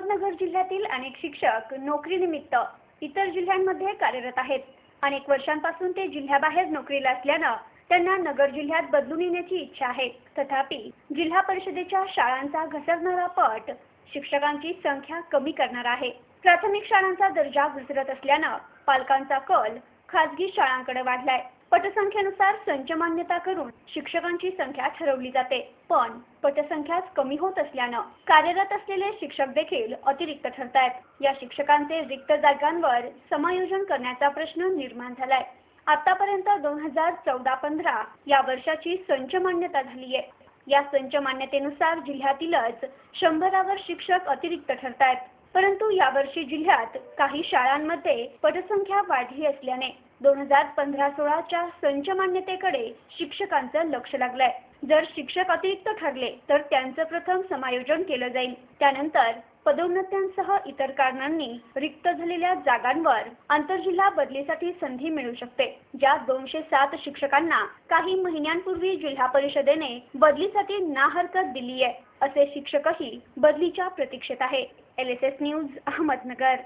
अहमदनगर जिल्ह्यातील अनेक शिक्षक नोकरीनिमित्त इतर जिल्ह्यांमध्ये कार्यरत आहेत. अनेक वर्षांपासून ते जिल्ह्याबाहेर नोकरीला असल्यानं त्यांना नगर जिल्ह्यात बदलून येण्याची इच्छा आहे. तथापि जिल्हा परिषदेच्या शाळांचा घसरणारा पट शिक्षकांची संख्या कमी करणार आहे. प्राथमिक शाळांचा दर्जा घसरत असल्यानं पालकांचा कल खासगी शाळांकडे वाढलाय. पटसंख्येनुसार संच मान्यता करून शिक्षकांची संख्या ठरवली जाते. पण पटसंख्याच कमी होत असल्यानं कार्यरत असलेले शिक्षक देखील अतिरिक्त ठरतायत. या शिक्षकांचे रिक्त जागांवर समायोजन करण्याचा प्रश्न निर्माण झालाय. आतापर्यंत दोन हजार चौदा पंधरा या वर्षाची संच मान्यता झाली आहे या संच मान्यतेनुसार जिल्ह्यातीलच शंभरावर शिक्षक अतिरिक्त ठरतायत. परंतु यावर्षी जिल्ह्यात काही शाळांमध्ये पटसंख्या वाढली असल्याने दोन हजार पंधरा सोळाच्या संच मान्यतेकडे शिक्षकांचं लक्ष लागलंय. जर शिक्षक अतिरिक्त ठरले तर त्यांचं प्रथम समायोजन केलं जाईल. त्यानंतर पदोन्नत्यांसह इतर कारणांनी रिक्त झालेल्या जागांवर आंतरजिल्हा बदलीसाठी संधी मिळू शकते ज्या दोनशे सात शिक्षकांना काही महिन्यांपूर्वी जिल्हा परिषदेने बदलीसाठी ना हरकत दिली आहे असे शिक्षकही बदलीच्या प्रतीक्षेत आहे. L S S news Ahmednagar.